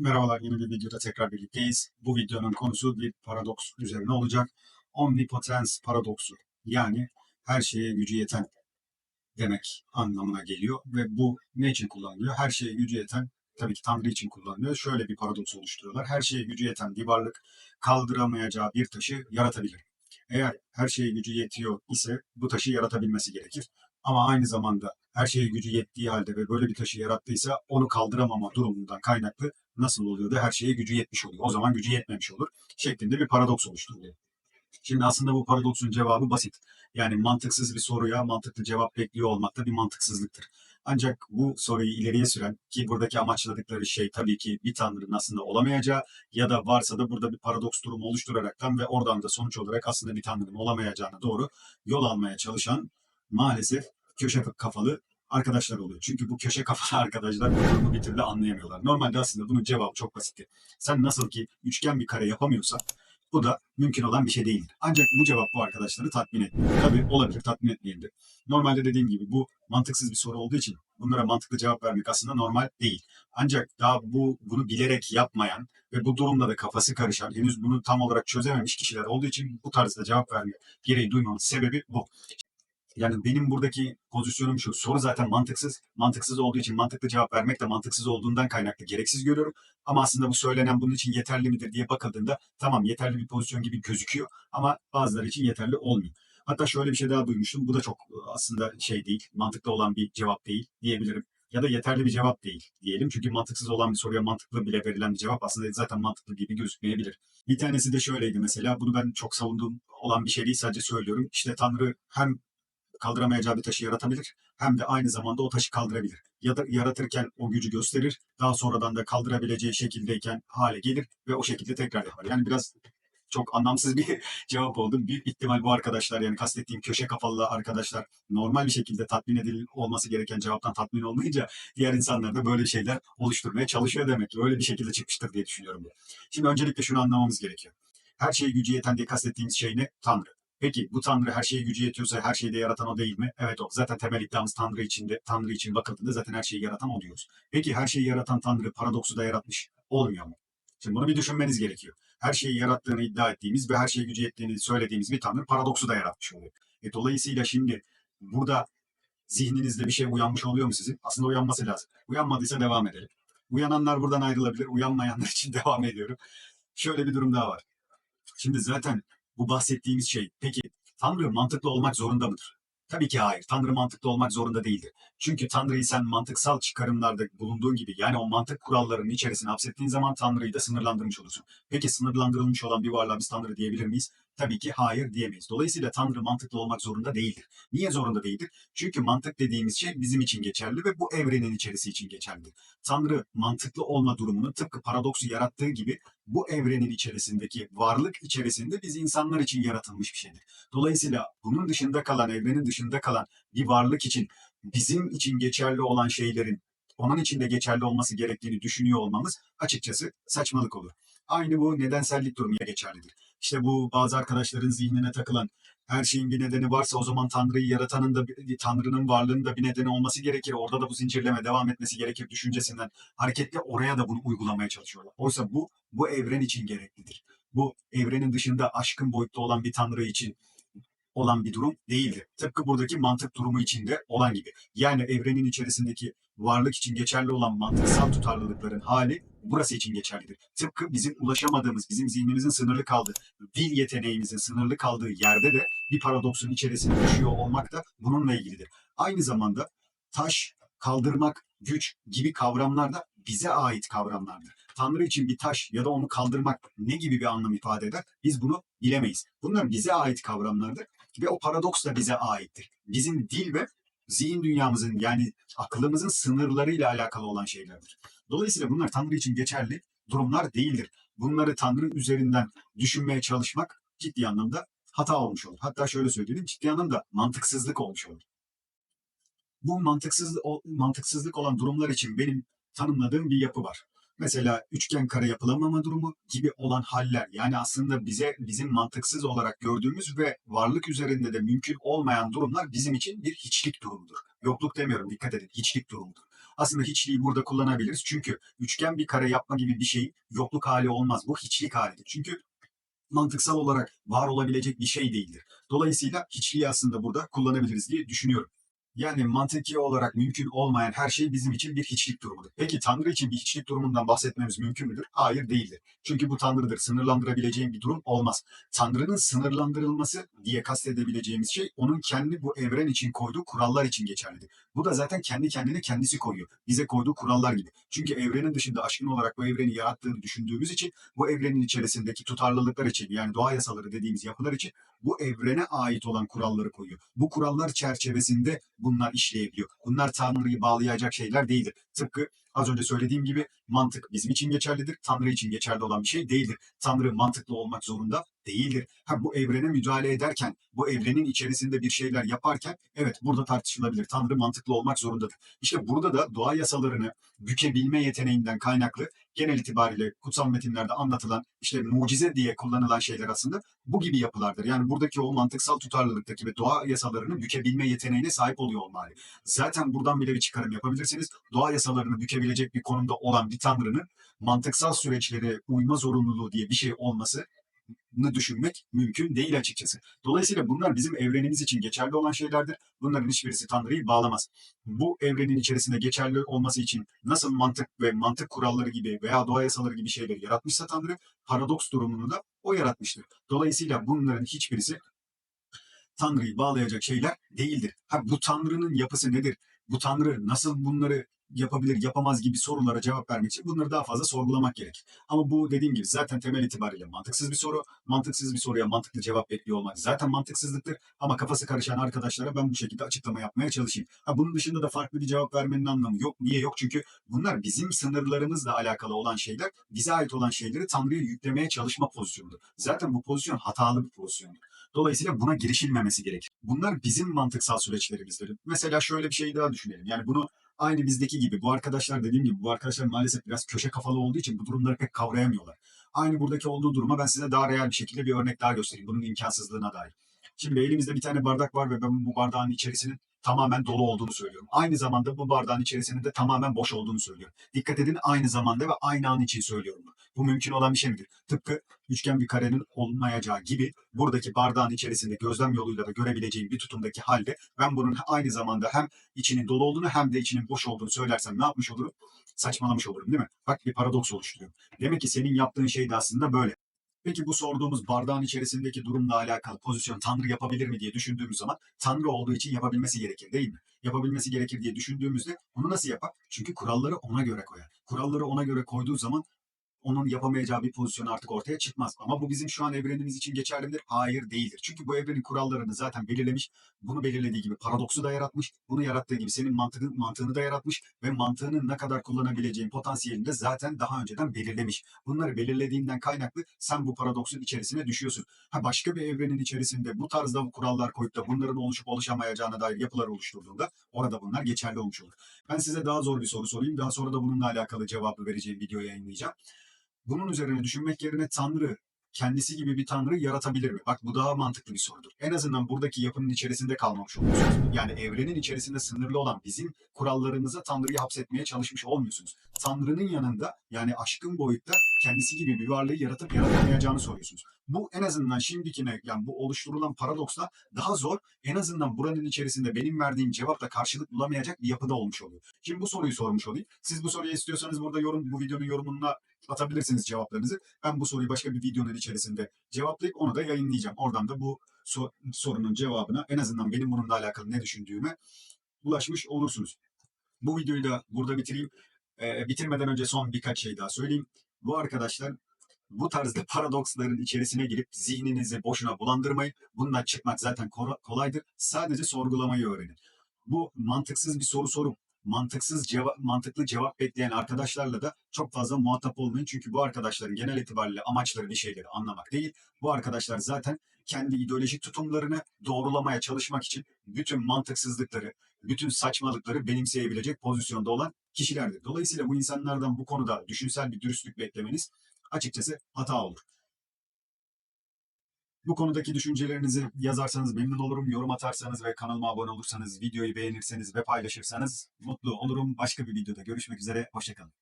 Merhabalar, yeni bir videoda tekrar birlikteyiz. Bu videonun konusu bir paradoks üzerine olacak. Omnipotens paradoksu. Yani her şeye gücü yeten demek anlamına geliyor. Ve bu ne için kullanılıyor? Her şeye gücü yeten, tabii ki Tanrı için kullanılıyor. Şöyle bir paradoks oluşturuyorlar. Her şeye gücü yeten bir varlık kaldıramayacağı bir taşı yaratabilir. Eğer her şeye gücü yetiyor ise bu taşı yaratabilmesi gerekir. Ama aynı zamanda her şeye gücü yettiği halde ve böyle bir taşı yarattıysa onu kaldıramama durumundan kaynaklı nasıl oluyor da her şeye gücü yetmiş oluyor. O zaman gücü yetmemiş olur şeklinde bir paradoks oluşturuluyor. Şimdi aslında bu paradoksun cevabı basit. Yani mantıksız bir soruya mantıklı cevap bekliyor olmak da bir mantıksızlıktır. Ancak bu soruyu ileriye süren ki buradaki amaçladıkları şey tabii ki bir tanrının aslında olamayacağı ya da varsa da burada bir paradoks durumu oluşturaraktan ve oradan da sonuç olarak aslında bir tanrının olamayacağına doğru yol almaya çalışan maalesef köşe kafalı arkadaşlar oluyor. Çünkü bu köşe kafalı arkadaşlar bu durumu bir türlü anlayamıyorlar. Normalde aslında bunun cevabı çok basitti. Sen nasıl ki üçgen bir kare yapamıyorsan bu da mümkün olan bir şey değildir. Ancak bu cevap bu arkadaşları tatmin etmiyor. Tabii olabilir, tatmin etmeyebilir. Normalde dediğim gibi bu mantıksız bir soru olduğu için bunlara mantıklı cevap vermek aslında normal değil. Ancak daha bu bunu bilerek yapmayan ve bu durumda da kafası karışan, henüz bunu tam olarak çözememiş kişiler olduğu için bu tarzda cevap verme gereği duymamın sebebi bu. Yani benim buradaki pozisyonum şu. Soru zaten mantıksız. Mantıksız olduğu için mantıklı cevap vermek de mantıksız olduğundan kaynaklı gereksiz görüyorum. Ama aslında bu söylenen bunun için yeterli midir diye bakıldığında tamam yeterli bir pozisyon gibi gözüküyor ama bazıları için yeterli olmuyor. Hatta şöyle bir şey daha duymuştum. Bu da çok aslında şey değil, mantıklı olan bir cevap değil diyebilirim. Ya da yeterli bir cevap değil diyelim. Çünkü mantıksız olan bir soruya mantıklı bile verilen bir cevap aslında zaten mantıklı gibi gözükmeyebilir. Bir tanesi de şöyleydi mesela. Bunu ben çok savunduğum olan bir şey değil sadece söylüyorum. İşte Tanrı hem kaldıramayacağı bir taşı yaratabilir hem de aynı zamanda o taşı kaldırabilir. Ya da yaratırken o gücü gösterir, daha sonradan da kaldırabileceği şekildeyken hale gelir ve o şekilde tekrar yapar. Yani biraz çok anlamsız bir cevap oldu. Büyük ihtimal bu arkadaşlar yani kastettiğim köşe kafalı arkadaşlar normal bir şekilde tatmin edil olması gereken cevaptan tatmin olmayınca diğer insanlar da böyle şeyler oluşturmaya çalışıyor demek ki. Öyle bir şekilde çıkmıştır diye düşünüyorum. Şimdi öncelikle şunu anlamamız gerekiyor. Her şeye gücü yeten diye kastettiğimiz şey ne? Tanrı. Peki bu Tanrı her şeye gücü yetiyorsa her şeyi de yaratan o değil mi? Evet o. Zaten temel iddiamız Tanrı içinde, Tanrı için bakıldığında zaten her şeyi yaratan o diyoruz. Peki her şeyi yaratan Tanrı paradoksu da yaratmış olmuyor mu? Şimdi bunu bir düşünmeniz gerekiyor. Her şeyi yarattığını iddia ettiğimiz ve her şeye gücü yettiğini söylediğimiz bir Tanrı paradoksu da yaratmış oluyor. E, dolayısıyla şimdi burada zihninizde bir şey uyanmış oluyor mu sizin? Aslında uyanması lazım. Uyanmadıysa devam edelim. Uyananlar buradan ayrılabilir. Uyanmayanlar için devam ediyorum. Şöyle bir durum daha var. Şimdi zaten bu bahsettiğimiz şey. Peki Tanrı mantıklı olmak zorunda mıdır? Tabii ki hayır. Tanrı mantıklı olmak zorunda değildir. Çünkü Tanrı'yı sen mantıksal çıkarımlarda bulunduğun gibi yani o mantık kurallarının içerisine hapsettiğin zaman Tanrı'yı da sınırlandırmış olursun. Peki sınırlandırılmış olan bir varlığa biz Tanrı diyebilir miyiz? Tabii ki hayır diyemeyiz. Dolayısıyla Tanrı mantıklı olmak zorunda değildir. Niye zorunda değildir? Çünkü mantık dediğimiz şey bizim için geçerli ve bu evrenin içerisi için geçerlidir. Tanrı mantıklı olma durumunu tıpkı paradoksu yarattığı gibi bu evrenin içerisindeki varlık içerisinde biz insanlar için yaratılmış bir şeydir. Dolayısıyla bunun dışında kalan, evrenin dışında kalan bir varlık için bizim için geçerli olan şeylerin onun için de geçerli olması gerektiğini düşünüyor olmamız açıkçası saçmalık olur. Aynı bu nedensellik durumuna geçerlidir. İşte bu bazı arkadaşların zihnine takılan her şeyin bir nedeni varsa o zaman Tanrı'yı yaratanın da Tanrı'nın varlığının da bir nedeni olması gerekir. Orada da bu zincirleme devam etmesi gerekir düşüncesinden hareketle oraya da bunu uygulamaya çalışıyorlar. Oysa bu bu evren için gereklidir. Bu evrenin dışında aşkın boyutta olan bir Tanrı için olan bir durum değildir. Tıpkı buradaki mantık durumu içinde olan gibi. Yani evrenin içerisindeki varlık için geçerli olan mantıksal tutarlılıkların hali burası için geçerlidir. Tıpkı bizim ulaşamadığımız, bizim zihnimizin sınırlı kaldığı, dil yeteneğimizin sınırlı kaldığı yerde de bir paradoksun içerisine düşüyor olmak da bununla ilgilidir. Aynı zamanda taş, kaldırmak, güç gibi kavramlar da bize ait kavramlardır. Tanrı için bir taş ya da onu kaldırmak ne gibi bir anlam ifade eder? Biz bunu bilemeyiz. Bunlar bize ait kavramlardır ve o paradoks da bize aittir. Bizim dil ve zihin dünyamızın yani aklımızın sınırlarıyla alakalı olan şeylerdir. Dolayısıyla bunlar Tanrı için geçerli durumlar değildir. Bunları Tanrı üzerinden düşünmeye çalışmak ciddi anlamda hata olmuş olur. Hatta şöyle söyleyeyim ciddi anlamda mantıksızlık olmuş olur. Bu mantıksız, mantıksızlık olan durumlar için benim tanımladığım bir yapı var mesela üçgen kare yapılamama durumu gibi olan haller yani aslında bize bizim mantıksız olarak gördüğümüz ve varlık üzerinde de mümkün olmayan durumlar bizim için bir hiçlik durumudur. Yokluk demiyorum dikkat edin hiçlik durumudur. Aslında hiçliği burada kullanabiliriz. Çünkü üçgen bir kare yapma gibi bir şeyin yokluk hali olmaz. Bu hiçlik halidir. Çünkü mantıksal olarak var olabilecek bir şey değildir. Dolayısıyla hiçliği aslında burada kullanabiliriz diye düşünüyorum. Yani mantıki olarak mümkün olmayan her şey bizim için bir hiçlik durumudur. Peki Tanrı için bir hiçlik durumundan bahsetmemiz mümkün müdür? Hayır değildir. Çünkü bu Tanrı'dır. Sınırlandırabileceğim bir durum olmaz. Tanrı'nın sınırlandırılması diye kastedebileceğimiz şey onun kendi bu evren için koyduğu kurallar için geçerlidir. Bu da zaten kendi kendine kendisi koyuyor. Bize koyduğu kurallar gibi. Çünkü evrenin dışında aşkın olarak bu evreni yarattığını düşündüğümüz için bu evrenin içerisindeki tutarlılıklar için yani doğa yasaları dediğimiz yapılar için bu evrene ait olan kuralları koyuyor. Bu kurallar çerçevesinde bunlar işleyebiliyor. Bunlar Tanrı'yı bağlayacak şeyler değildir. Tıpkı az önce söylediğim gibi mantık bizim için geçerlidir. Tanrı için geçerli olan bir şey değildir. Tanrı mantıklı olmak zorunda değildir. Ha bu evrene müdahale ederken, bu evrenin içerisinde bir şeyler yaparken evet burada tartışılabilir. Tanrı mantıklı olmak zorundadır. İşte burada da doğa yasalarını bükebilme yeteneğinden kaynaklı genel itibariyle kutsal metinlerde anlatılan işte mucize diye kullanılan şeyler aslında bu gibi yapılardır. Yani buradaki o mantıksal tutarlılıktaki ve doğa yasalarını bükebilme yeteneğine sahip oluyor olmalı. Zaten buradan bile bir çıkarım yapabilirsiniz. Doğa yasalarını bükebilecek bir konumda olan bir tanrının mantıksal süreçlere uyma zorunluluğu diye bir şey olması düşünmek mümkün değil açıkçası. Dolayısıyla bunlar bizim evrenimiz için geçerli olan şeylerdir. Bunların hiçbirisi Tanrı'yı bağlamaz. Bu evrenin içerisinde geçerli olması için nasıl mantık ve mantık kuralları gibi veya doğa yasaları gibi şeyleri yaratmışsa Tanrı, paradoks durumunu da o yaratmıştır. Dolayısıyla bunların hiçbirisi Tanrı'yı bağlayacak şeyler değildir. Ha bu Tanrı'nın yapısı nedir? Bu Tanrı nasıl bunları yapabilir, yapamaz gibi sorulara cevap vermek için bunları daha fazla sorgulamak gerek. Ama bu dediğim gibi zaten temel itibariyle mantıksız bir soru. Mantıksız bir soruya mantıklı cevap bekliyor olmak zaten mantıksızlıktır. Ama kafası karışan arkadaşlara ben bu şekilde açıklama yapmaya çalışayım. Ha, bunun dışında da farklı bir cevap vermenin anlamı yok. Niye yok? Çünkü bunlar bizim sınırlarımızla alakalı olan şeyler. Bize ait olan şeyleri Tanrı'ya yüklemeye çalışma pozisyonudur. Zaten bu pozisyon hatalı bir pozisyondur. Dolayısıyla buna girişilmemesi gerekir. Bunlar bizim mantıksal süreçlerimizdir. Mesela şöyle bir şey daha düşünelim. Yani bunu aynı bizdeki gibi bu arkadaşlar dediğim gibi bu arkadaşlar maalesef biraz köşe kafalı olduğu için bu durumları pek kavrayamıyorlar. Aynı buradaki olduğu duruma ben size daha real bir şekilde bir örnek daha göstereyim. Bunun imkansızlığına dair. Şimdi elimizde bir tane bardak var ve ben bu bardağın içerisinin tamamen dolu olduğunu söylüyorum. Aynı zamanda bu bardağın içerisinde de tamamen boş olduğunu söylüyorum. Dikkat edin aynı zamanda ve aynı an için söylüyorum. Bu mümkün olan bir şey midir? Tıpkı üçgen bir karenin olmayacağı gibi buradaki bardağın içerisinde gözlem yoluyla da görebileceğim bir tutumdaki halde ben bunun aynı zamanda hem içinin dolu olduğunu hem de içinin boş olduğunu söylersem ne yapmış olurum? Saçmalamış olurum değil mi? Bak bir paradoks oluşturuyor. Demek ki senin yaptığın şey de aslında böyle. Peki bu sorduğumuz bardağın içerisindeki durumla alakalı pozisyon Tanrı yapabilir mi diye düşündüğümüz zaman Tanrı olduğu için yapabilmesi gerekir değil mi? Yapabilmesi gerekir diye düşündüğümüzde bunu nasıl yapar? Çünkü kuralları ona göre koyar. Kuralları ona göre koyduğu zaman onun yapamayacağı bir pozisyon artık ortaya çıkmaz. Ama bu bizim şu an evrenimiz için geçerli midir? Hayır değildir. Çünkü bu evrenin kurallarını zaten belirlemiş. Bunu belirlediği gibi paradoksu da yaratmış. Bunu yarattığı gibi senin mantığını, mantığını da yaratmış. Ve mantığını ne kadar kullanabileceğin potansiyelini de zaten daha önceden belirlemiş. Bunları belirlediğinden kaynaklı sen bu paradoksun içerisine düşüyorsun. Ha başka bir evrenin içerisinde bu tarzda bu kurallar koyup da bunların oluşup oluşamayacağına dair yapılar oluşturduğunda orada bunlar geçerli olmuş olur. Ben size daha zor bir soru sorayım. Daha sonra da bununla alakalı cevabı vereceğim video yayınlayacağım. Bunun üzerine düşünmek yerine Tanrı kendisi gibi bir tanrı yaratabilir mi? Bak bu daha mantıklı bir sorudur. En azından buradaki yapının içerisinde kalmamış oluyorsunuz. Yani evrenin içerisinde sınırlı olan bizim kurallarımıza tanrıyı hapsetmeye çalışmış olmuyorsunuz. Tanrının yanında yani aşkın boyutta kendisi gibi bir varlığı yaratıp yaratamayacağını soruyorsunuz. Bu en azından şimdikine yani bu oluşturulan paradoksla daha zor. En azından buranın içerisinde benim verdiğim cevapla karşılık bulamayacak bir yapıda olmuş oluyor. Şimdi bu soruyu sormuş olayım. Siz bu soruyu istiyorsanız burada yorum bu videonun yorumuna atabilirsiniz cevaplarınızı. Ben bu soruyu başka bir videonun içerisinde cevaplayıp onu da yayınlayacağım. Oradan da bu so- sorunun cevabına en azından benim bununla alakalı ne düşündüğüme ulaşmış olursunuz. Bu videoyu da burada bitireyim. Ee, bitirmeden önce son birkaç şey daha söyleyeyim. Bu arkadaşlar bu tarzda paradoksların içerisine girip zihninizi boşuna bulandırmayın. Bundan çıkmak zaten kolaydır. Sadece sorgulamayı öğrenin. Bu mantıksız bir soru sorup mantıksız cevap, mantıklı cevap bekleyen arkadaşlarla da çok fazla muhatap olmayın. Çünkü bu arkadaşların genel itibariyle amaçları bir şeyleri anlamak değil. Bu arkadaşlar zaten kendi ideolojik tutumlarını doğrulamaya çalışmak için bütün mantıksızlıkları, bütün saçmalıkları benimseyebilecek pozisyonda olan kişilerdir. Dolayısıyla bu insanlardan bu konuda düşünsel bir dürüstlük beklemeniz açıkçası hata olur. Bu konudaki düşüncelerinizi yazarsanız memnun olurum. Yorum atarsanız ve kanalıma abone olursanız, videoyu beğenirseniz ve paylaşırsanız mutlu olurum. Başka bir videoda görüşmek üzere. Hoşçakalın.